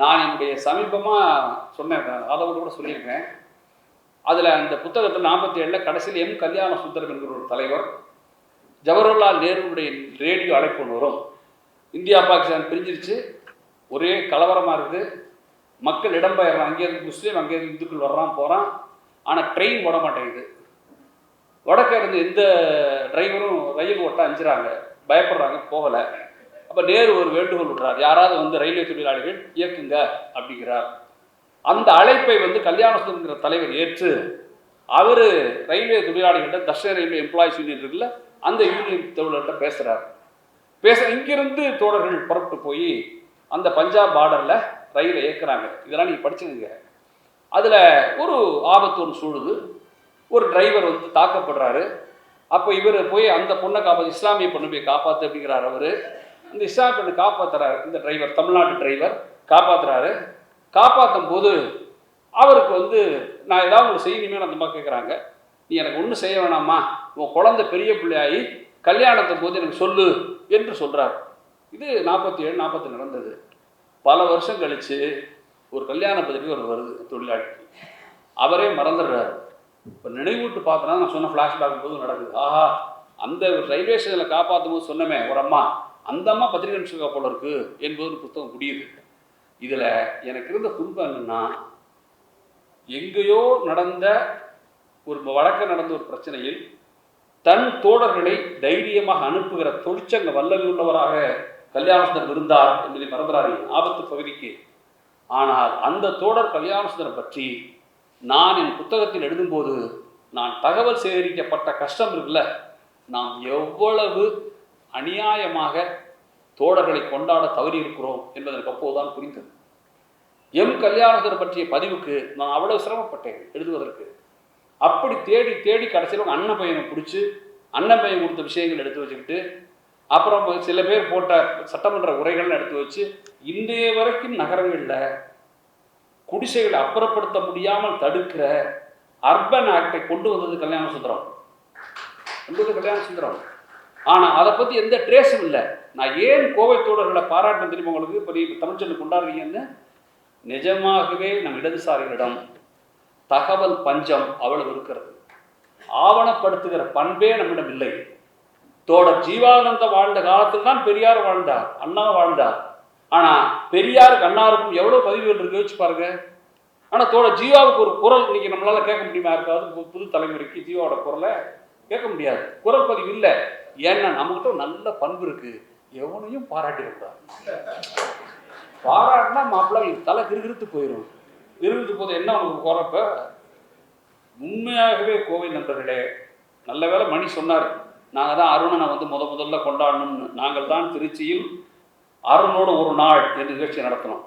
நான் என்னுடைய சமீபமாக சொன்னேன் அதை கூட சொல்லியிருக்கேன். அதில் அந்த புத்தகத்தில் நாற்பத்தி ஏழில் கடைசியில் எம் கல்யாண சுந்தரம் என்கிற ஒரு தலைவர் ஜவஹர்லால் நேருடைய ரேடியோ அழைப்பு ஒன்று வரும். இந்தியா பாகிஸ்தான் பிரிஞ்சிருச்சு. ஒரே கலவரமாக இருக்குது. மக்கள் இடம்பெயர்றான் அங்கேருந்து முஸ்லீம் அங்கேருந்து இந்துக்கள் வர்றான் போகிறான் ஆனால் ட்ரெயின் ஓட மாட்டேங்குது. வடக்கே இருந்து எந்த டிரைவரும் ரயில் ஓட்ட அஞ்சுறாங்க. பயப்படுறாங்க. போகலை. அப்போ நேரு ஒரு வேண்டுகோள் விடுறார் யாராவது வந்து ரயில்வே தொழிலாளிகள் இயக்குங்க அப்படிங்கிறார். அந்த அழைப்பை வந்து கல்யாணசுந்தரங்கிற தலைவர் ஏற்று அவர் ரயில்வே தொழிலாளிகள்கிட்ட தர்ஷ ரயில்வே எம்ப்ளாயிஸ் யூனியன் இருக்குல்ல அந்த யூனியன் தொழிலாளர்கிட்ட பேசுகிறார் பேச இங்கிருந்து தோழர்கள் புறப்பட்டு போய் அந்த பஞ்சாப் பார்டரில் ரயிலை இயக்குறாங்க. இதெல்லாம் நீங்கள் படிச்சுங்க அதில் ஒரு ஆபத்து ஒன்று சூழுது ஒரு டிரைவர் வந்து தாக்கப்படுறாரு. அப்போ இவர் போய் அந்த பொண்ணை காப்பாற்று இஸ்லாமிய பொண்ணை போய் காப்பாற்று அப்படிங்கிறார் அவர். இந்த இஸ்லாமிய பொண்ணை காப்பாற்றுறாரு இந்த டிரைவர் தமிழ்நாட்டு டிரைவர் காப்பாற்றுறாரு காப்பாற்றும் போது அவருக்கு வந்து நான் ஏதாவது ஒன்று செய்யணுமே அந்த மாதிரி கேட்குறாங்க நீ எனக்கு ஒன்றும் செய்ய வேணாமா உன் குழந்தை பெரிய பிள்ளையாகி கல்யாணத்தை போது எனக்கு சொல்லு என்று சொல்கிறார் இது நாற்பத்தி ஏழு நாற்பத்தி நடந்தது. பல வருஷம் கழித்து ஒரு கல்யாண பதவி ஒரு வருது தொழிலாளி. அவரே மறந்துடுறாரு. இப்போ நினைவூட்டு பார்த்தோன்னா நான் சொன்ன ஃப்ளாஷ்பேக் போது நடக்குது. ஆஹா அந்த ரயில்வே ஸ்டேஷனில் காப்பாற்றும் போது சொன்னமே ஒரு அம்மா அந்த அம்மா பத்திரிகை அனுப்பிச்சிருக்கா போல இருக்கு என்பது ஒரு புத்தகம் முடியுது இதில் எனக்கு இருந்த துன்பம் என்னன்னா எங்கேயோ நடந்த ஒரு வழக்க நடந்த ஒரு பிரச்சனையில் தன் தோழர்களை தைரியமாக அனுப்புகிற தொழிற்சங்க வல்லமை உள்ளவராக கல்யாணசுந்தரம் இருந்தார் என்பதை மறந்துறாரு ஆபத்து பகுதிக்கு. ஆனால் அந்த தோழர் கல்யாணசுந்தரம் பற்றி நான் என் புத்தகத்தில் எழுதும்போது நான் தகவல் சேகரிக்கப்பட்ட கஷ்டம் இருக்குல்ல நாம் எவ்வளவு அநியாயமாக தோழர்களை கொண்டாட தவறி இருக்கிறோம் என்பதற்கு அப்போதுதான் புரிந்தது. எம் கல்யாணத்தர் பற்றிய பதிவுக்கு நான் அவ்வளவு சிரமப்பட்டேன் எழுதுவதற்கு. அப்படி தேடி தேடி கடைசியில் உங்கள் அண்ணன் பையனை பிடிச்சி அண்ணன் பையன் கொடுத்த விஷயங்கள் எடுத்து வச்சுக்கிட்டு அப்புறம் சில பேர் போட்ட சட்டமன்ற உரைகள்னு எடுத்து வச்சு இன்றைய வரைக்கும் நகரங்களில் குடிசைகளை அப்புறப்படுத்த முடியாமல் தடுக்கிற அர்பன் ஆக்டை கொண்டு வந்தது கல்யாண சுந்தரம் கொண்டு வந்தது கல்யாண சுந்தரம் ஆனால் அதை பற்றி எந்த ட்ரேஸும் இல்லை. நான் ஏன் கோவை தோழர்களை பாராட்ட தெரியுமா உங்களுக்கு? இப்போ நீங்கள் தமிழ்ச்சொல்லி கொண்டாடுறீங்கன்னு? நிஜமாகவே நம் இடதுசாரிகளிடம் தகவல் பஞ்சம் அவ்வளவு இருக்கிறது. ஆவணப்படுத்துகிற பண்பே நம்மிடம் இல்லை. தோடர் ஜீவானந்த வாழ்ந்த காலத்தில் தான் பெரியார் வாழ்ந்தார் அண்ணா வாழ்ந்தார். ஆனால் பெரியாருக்கு அண்ணாருக்கும் எவ்வளோ பதிவுகள் இருக்கு? யோசிச்சு பாருங்க. ஆனால் தோட ஜீவாவுக்கு ஒரு குரல் இன்னைக்கு நம்மளால கேட்க முடியுமா? இருக்காது புது தலைமுறைக்கு ஜீவாவோட குரலை கேட்க முடியாது. குரல் பதிவு இல்லை. ஏன்னா நம்மகிட்ட நல்ல பண்பு இருக்கு. எவனையும் பாராட்டி இருக்கார் பாராட்டினா மாப்பிள்ளை தலை கிருகிருத்து போயிடும் கிருகிருத்து போது என்ன உனக்கு போகிறப்ப உண்மையாகவே கோவை நண்பர்களே நல்ல வேளை மணி சொன்னார். நாங்கள் தான் அருணனை வந்து முத முதல்ல கொண்டாடணும்னு. நாங்கள் தான் திருச்சியில் அருணோடு ஒரு நாள் என்று நிகழ்ச்சி நடத்தினோம்.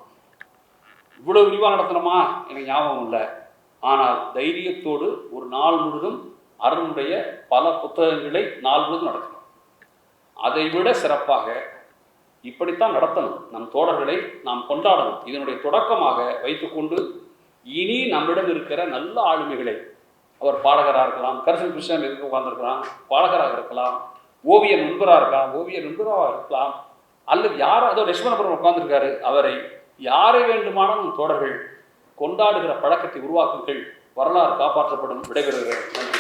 இவ்வளோ விரிவாக நடத்தினோமா எனக்கு ஞாபகம் இல்லை. ஆனால் தைரியத்தோடு ஒரு நாள் முழுதும் அருணுடைய பல புத்தகங்களை நாள் முழுதும் நடத்தினோம். அதை விட சிறப்பாக இப்படித்தான் நடத்தணும். நம் தோழர்களை நாம் கொண்டாடணும். இதனுடைய தொடக்கமாக வைத்துக்கொண்டு இனி நம்மிடம் இருக்கிற நல்ல ஆளுமைகளை அவர் பாடகராக இருக்கலாம் கரிசல் கிருஷ்ணன் எதுக்கு உட்கார்ந்திருக்கலாம் பாடகராக இருக்கலாம் ஓவிய நண்பராக இருக்கலாம் ஓவிய நண்பராக இருக்கலாம் அல்லது யார் அதோ லட்சுமணபுரம் உட்கார்ந்துருக்காரு அவரை யாரை வேண்டுமானாலும் தோழர்கள் கொண்டாடுகிற பழக்கத்தை உருவாக்குங்கள் வரலாறு காப்பாற்றப்படும் விடைபெறுகிறேன். நன்றி.